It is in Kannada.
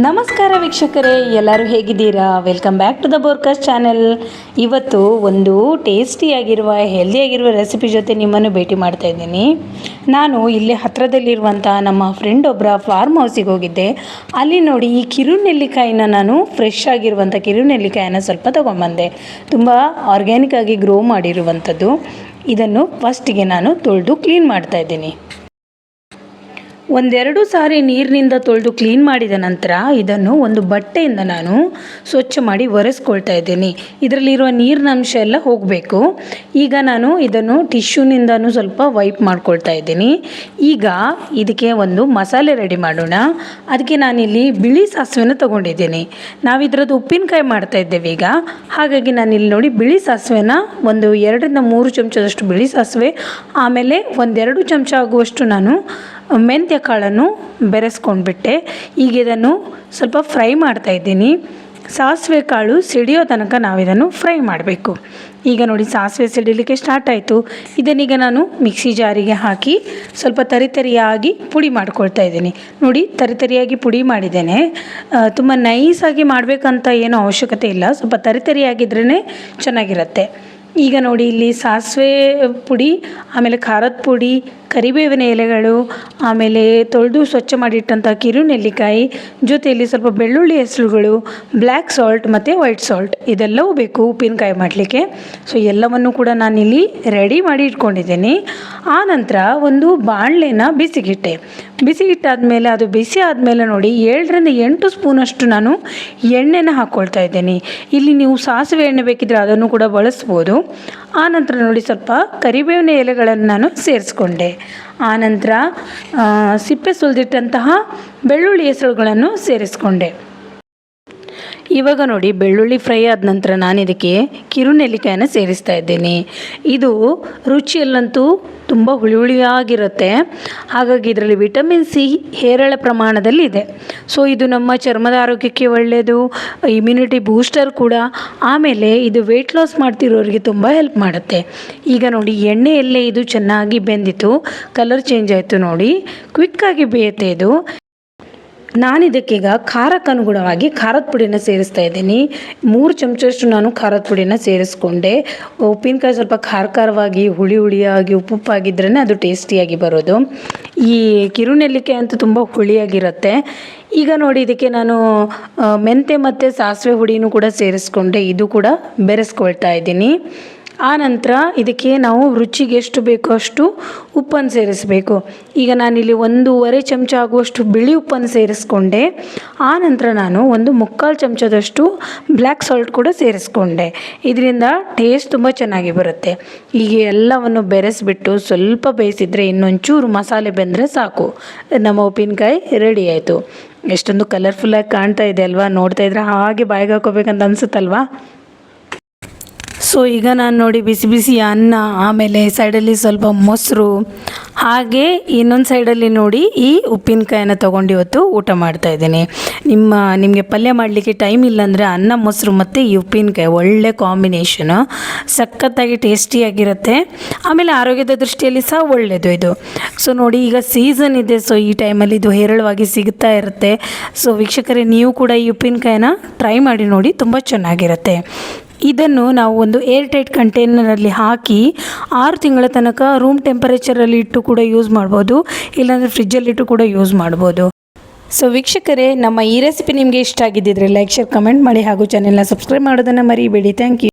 ನಮಸ್ಕಾರ ವೀಕ್ಷಕರೇ, ಎಲ್ಲರೂ ಹೇಗಿದ್ದೀರಾ? Welcome back to the ಬೋರ್ಕಸ್ channel ಇವತ್ತು ಒಂದು ಟೇಸ್ಟಿಯಾಗಿರುವ ಹೆಲ್ದಿಯಾಗಿರುವ ರೆಸಿಪಿ ಜೊತೆ ನಿಮ್ಮನ್ನು ಭೇಟಿ ಮಾಡ್ತಾ ಇದ್ದೀನಿ. ನಾನು ಇಲ್ಲಿ ಹತ್ತಿರದಲ್ಲಿರುವಂಥ ನಮ್ಮ ಫ್ರೆಂಡ್ ಒಬ್ಬರ ಫಾರ್ಮ್ ಹೌಸಿಗೆ ಹೋಗಿದ್ದೆ. ಅಲ್ಲಿ ನೋಡಿ ಈ ಕಿರು ನೆಲ್ಲಿಕಾಯಿನ ನಾನು ಫ್ರೆಶ್ ಆಗಿರುವಂಥ ಕಿರು ನೆಲ್ಲಿಕಾಯಿನ ಸ್ವಲ್ಪ ತೊಗೊಂಬಂದೆ. ತುಂಬ ಆರ್ಗ್ಯಾನಿಕ್ ಆಗಿ ಗ್ರೋ ಮಾಡಿರುವಂಥದ್ದು. ಇದನ್ನು ಫಸ್ಟಿಗೆ ನಾನು ತೊಳೆದು ಕ್ಲೀನ್ ಮಾಡ್ತಾ ಇದ್ದೀನಿ. ಒಂದೆರಡು ಸಾರಿ ನೀರಿನಿಂದ ತೊಳೆದು ಕ್ಲೀನ್ ಮಾಡಿದ ನಂತರ ಇದನ್ನು ಒಂದು ಬಟ್ಟೆಯಿಂದ ನಾನು ಸ್ವಚ್ಛ ಮಾಡಿ ಒರೆಸ್ಕೊಳ್ತಾ ಇದ್ದೀನಿ. ಇದರಲ್ಲಿರುವ ನೀರಿನ ಅಂಶ ಎಲ್ಲ ಹೋಗಬೇಕು. ಈಗ ನಾನು ಇದನ್ನು ಟಿಶ್ಯೂನಿಂದನೂ ಸ್ವಲ್ಪ ವೈಪ್ ಮಾಡ್ಕೊಳ್ತಾ ಇದ್ದೀನಿ. ಈಗ ಇದಕ್ಕೆ ಒಂದು ಮಸಾಲೆ ರೆಡಿ ಮಾಡೋಣ. ಅದಕ್ಕೆ ನಾನಿಲ್ಲಿ ಬಿಳಿ ಸಾಸಿವೆನ ತೊಗೊಂಡಿದ್ದೀನಿ. ನಾವು ಇದರದ್ದು ಉಪ್ಪಿನಕಾಯಿ ಮಾಡ್ತಾ ಇದ್ದೇವೆ ಈಗ. ಹಾಗಾಗಿ ನಾನಿಲ್ಲಿ ನೋಡಿ ಬಿಳಿ ಸಾಸಿವೆನ ಒಂದು ಎರಡರಿಂದ ಮೂರು ಚಮಚದಷ್ಟು ಬಿಳಿ ಸಾಸಿವೆ, ಆಮೇಲೆ ಒಂದೆರಡು ಚಮಚ ಆಗುವಷ್ಟು ನಾನು ಮೆಂತ್ಯ ಕಾಳನ್ನು ಬೆರೆಸ್ಕೊಂಡ್ಬಿಟ್ಟೆ. ಈಗ ಇದನ್ನು ಸ್ವಲ್ಪ ಫ್ರೈ ಮಾಡ್ತಾ ಇದ್ದೀನಿ. ಸಾಸಿವೆ ಕಾಳು ಸಿಡಿಯೋ ತನಕ ನಾವು ಇದನ್ನು ಫ್ರೈ ಮಾಡಬೇಕು. ಈಗ ನೋಡಿ ಸಾಸಿವೆ ಸಿಡಿಲಿಕ್ಕೆ ಸ್ಟಾರ್ಟ್ ಆಯಿತು. ಇದನ್ನೀಗ ನಾನು ಮಿಕ್ಸಿ ಜಾರಿಗೆ ಹಾಕಿ ಸ್ವಲ್ಪ ತರಿತರಿಯಾಗಿ ಪುಡಿ ಮಾಡ್ಕೊಳ್ತಾ ಇದ್ದೀನಿ. ನೋಡಿ ತರಿತರಿಯಾಗಿ ಪುಡಿ ಮಾಡಿದ್ದೇನೆ. ತುಂಬ ನೈಸಾಗಿ ಮಾಡಬೇಕಂತ ಏನೂ ಅವಶ್ಯಕತೆ ಇಲ್ಲ. ಸ್ವಲ್ಪ ತರಿತರಿಯಾಗಿದ್ರೇ ಚೆನ್ನಾಗಿರುತ್ತೆ. ಈಗ ನೋಡಿ ಇಲ್ಲಿ ಸಾಸಿವೆ ಪುಡಿ, ಆಮೇಲೆ ಖಾರದ ಪುಡಿ, ಕರಿಬೇವಿನ ಎಲೆಗಳು, ಆಮೇಲೆ ತೊಳೆದು ಸ್ವಚ್ಛ ಮಾಡಿಟ್ಟಂಥ ಕಿರು ನೆಲ್ಲಿಕಾಯಿ, ಜೊತೆಯಲ್ಲಿ ಸ್ವಲ್ಪ ಬೆಳ್ಳುಳ್ಳಿ ಹೆಸರುಗಳು, ಬ್ಲ್ಯಾಕ್ ಸಾಲ್ಟ್ ಮತ್ತು ವೈಟ್ ಸಾಲ್ಟ್ ಇದೆಲ್ಲವೂ ಬೇಕು ಉಪ್ಪಿನಕಾಯಿ ಮಾಡಲಿಕ್ಕೆ. ಸೊ ಎಲ್ಲವನ್ನು ಕೂಡ ನಾನಿಲ್ಲಿ ರೆಡಿ ಮಾಡಿ ಇಟ್ಕೊಂಡಿದ್ದೀನಿ. ಆ ನಂತರ ಒಂದು ಬಾಣಲೆನ ಬಿಸಿಗಿಟ್ಟೆ. ಬಿಸಿಗಿಟ್ಟಾದಮೇಲೆ, ಅದು ಬಿಸಿ ಆದಮೇಲೆ ನೋಡಿ ಏಳರಿಂದ ಎಂಟು ಸ್ಪೂನಷ್ಟು ನಾನು ಎಣ್ಣೆನ ಹಾಕ್ಕೊಳ್ತಾ ಇದ್ದೀನಿ. ಇಲ್ಲಿ ನೀವು ಸಾಸಿವೆ ಎಣ್ಣೆ ಬೇಕಿದ್ರೆ ಅದನ್ನು ಕೂಡ ಬಳಸ್ಬೋದು. ಆನಂತರ ನೋಡಿ ಸ್ವಲ್ಪ ಕರಿಬೇವಿನ ಎಲೆಗಳನ್ನು ನಾನು ಸೇರಿಸ್ಕೊಂಡೆ. ಆನಂತರ ಸಿಪ್ಪೆ ಸುಲಿದಿಟ್ಟಂತಹ ಬೆಳ್ಳುಳ್ಳಿ ಹೆಸರುಗಳನ್ನು ಸೇರಿಸ್ಕೊಂಡೆ. ಇವಾಗ ನೋಡಿ ಬೆಳ್ಳುಳ್ಳಿ ಫ್ರೈ ಆದ ನಂತರ ನಾನು ಇದಕ್ಕೆ ಕಿರು ನೆಲ್ಲಿಕಾಯನ್ನು ಸೇರಿಸ್ತಾ ಇದ್ದೀನಿ. ಇದು ರುಚಿಯಲ್ಲಂತೂ ತುಂಬ ಹುಳಿ ಹುಳಿಯಾಗಿರುತ್ತೆ ಹಾಗಾಗಿ ಇದರಲ್ಲಿ ವಿಟಮಿನ್ ಸಿ ಹೇರಳ ಪ್ರಮಾಣದಲ್ಲಿ ಇದೆ. ಸೊ ಇದು ನಮ್ಮ ಚರ್ಮದ ಆರೋಗ್ಯಕ್ಕೆ ಒಳ್ಳೆಯದು ಇಮ್ಯುನಿಟಿ ಬೂಸ್ಟರ್ ಕೂಡ. ಆಮೇಲೆ ಇದು ವೆಯ್ಟ್ ಲಾಸ್ ಮಾಡ್ತಿರೋರಿಗೆ ತುಂಬ ಹೆಲ್ಪ್ ಮಾಡುತ್ತೆ. ಈಗ ನೋಡಿ, ಎಣ್ಣೆಯಲ್ಲೇ ಇದು ಚೆನ್ನಾಗಿ ಬೆಂದಿತ್ತು. ಕಲರ್ ಚೇಂಜ್ ಆಯಿತು ನೋಡಿ. ಕ್ವಿಕ್ಕಾಗಿ ಬೇಯುತ್ತೆ ಇದು. ನಾನಿದಕ್ಕೀಗ ಖಾರಕ್ಕೆ ಅನುಗುಣವಾಗಿ ಖಾರದ ಪುಡಿನ ಸೇರಿಸ್ತಾ ಇದ್ದೀನಿ. ಮೂರು ಚಮಚಷ್ಟು ನಾನು ಖಾರದ ಪುಡಿನ ಸೇರಿಸ್ಕೊಂಡೆ. ಉಪ್ಪಿನಕಾಯಿ ಸ್ವಲ್ಪ ಖಾರ ಖಾರವಾಗಿ, ಹುಳಿ ಹುಳಿಯಾಗಿ ಉಪ್ಪುಪ್ಪಾಗಿದ್ರೇ ಅದು ಟೇಸ್ಟಿಯಾಗಿ ಬರೋದು. ಈ ಕಿರುನೆಲ್ಲಿಕಾಯಿ ಅಂತೂ ತುಂಬ ಹುಳಿಯಾಗಿರುತ್ತೆ. ಈಗ ನೋಡಿ, ಇದಕ್ಕೆ ನಾನು ಮೆಂತೆ ಮತ್ತು ಸಾಸಿವೆ ಹುಡಿನೂ ಕೂಡ ಸೇರಿಸ್ಕೊಂಡೆ. ಇದು ಕೂಡ ಬೆರೆಸ್ಕೊಳ್ತಾ ಇದ್ದೀನಿ. ಆ ನಂತರ ಇದಕ್ಕೆ ನಾವು ರುಚಿಗೆ ಎಷ್ಟು ಬೇಕೋ ಅಷ್ಟು ಉಪ್ಪನ್ನು ಸೇರಿಸಬೇಕು. ಈಗ ನಾನಿಲ್ಲಿ ಒಂದೂವರೆ ಚಮಚ ಆಗುವಷ್ಟು ಬಿಳಿ ಉಪ್ಪನ್ನು ಸೇರಿಸ್ಕೊಂಡೆ. ಆ ನಂತರ ನಾನು ಒಂದು ಮುಕ್ಕಾಲು ಚಮಚದಷ್ಟು ಬ್ಲ್ಯಾಕ್ ಸಾಲ್ಟ್ ಕೂಡ ಸೇರಿಸ್ಕೊಂಡೆ. ಇದರಿಂದ ಟೇಸ್ಟ್ ತುಂಬ ಚೆನ್ನಾಗಿ ಬರುತ್ತೆ. ಈಗ ಎಲ್ಲವನ್ನು ಬೆರೆಸಿಬಿಟ್ಟು ಸ್ವಲ್ಪ ಬೇಯಿಸಿದರೆ ಇನ್ನೊಂಚೂರು ಮಸಾಲೆ ಬೆಂದರೆ ಸಾಕು. ನಮ್ಮ ಉಪ್ಪಿನಕಾಯಿ ರೆಡಿ ಆಯಿತು. ಎಷ್ಟೊಂದು ಕಲರ್ಫುಲ್ಲಾಗಿ ಕಾಣ್ತಾ ಇದೆ ಅಲ್ವಾ? ನೋಡ್ತಾ ಇದ್ರೆ ಹಾಗೆ ಬಾಯಿಗೆ ಹಾಕೋಬೇಕಂತ ಅನಿಸುತ್ತಲ್ವಾ? ಸೊ ಈಗ ನಾನು ನೋಡಿ ಬಿಸಿ ಬಿಸಿ ಅನ್ನ, ಆಮೇಲೆ ಸೈಡಲ್ಲಿ ಸ್ವಲ್ಪ ಮೊಸರು, ಹಾಗೆ ಇನ್ನೊಂದು ಸೈಡಲ್ಲಿ ನೋಡಿ ಈ ಉಪ್ಪಿನಕಾಯನ್ನು ತೊಗೊಂಡು ಇವತ್ತು ಊಟ ಮಾಡ್ತಾ ಇದ್ದೀನಿ. ನಿಮ್ಮ, ನಿಮಗೆ ಪಲ್ಯ ಮಾಡಲಿಕ್ಕೆ ಟೈಮ್ ಇಲ್ಲಾಂದರೆ ಅನ್ನ, ಮೊಸರು ಮತ್ತು ಈ ಉಪ್ಪಿನಕಾಯಿ ಒಳ್ಳೆ ಕಾಂಬಿನೇಷನು ಸಖತ್ತಾಗಿ ಟೇಸ್ಟಿಯಾಗಿರುತ್ತೆ ಆಮೇಲೆ ಆರೋಗ್ಯದ ದೃಷ್ಟಿಯಲ್ಲಿ ಸಹ ಒಳ್ಳೆಯದು ಇದು. ಸೊ ನೋಡಿ ಈಗ ಸೀಸನ್ ಇದೆ ಸೊ ಈ ಟೈಮಲ್ಲಿ ಇದು ಹೇರಳವಾಗಿ ಸಿಗ್ತಾ ಇರುತ್ತೆ. ಸೊ ವೀಕ್ಷಕರೇ, ನೀವು ಕೂಡ ಈ ಉಪ್ಪಿನಕಾಯನ್ನ ಟ್ರೈ ಮಾಡಿ ನೋಡಿ, ತುಂಬ ಚೆನ್ನಾಗಿರುತ್ತೆ. ಇದನ್ನು ನಾವು ಒಂದು ಏರ್ ಟೈಟ್ ಕಂಟೈನರಲ್ಲಿ ಹಾಕಿ ಆರು ತಿಂಗಳ ತನಕ ರೂಮ್ ಟೆಂಪರೇಚರಲ್ಲಿ ಇಟ್ಟು ಕೂಡ ಯೂಸ್ ಮಾಡ್ಬೋದು, ಇಲ್ಲಾಂದರೆ ಫ್ರಿಜ್ಜಲ್ಲಿಟ್ಟು ಕೂಡ ಯೂಸ್ ಮಾಡ್ಬೋದು. ಸೊ ವೀಕ್ಷಕರೇ, ನಮ್ಮ ಈ ರೆಸಿಪಿ ನಿಮಗೆ ಇಷ್ಟ ಆಗಿದ್ದಿದ್ರೆ ಲೈಕ್ ಶೇರ್ ಕಮೆಂಟ್ ಮಾಡಿ ಹಾಗೂ ಚಾನೆಲ್ನ ಸಬ್ಸ್ಕ್ರೈಬ್ ಮಾಡೋದನ್ನು ಮರಿಬೇಡಿ. Thank you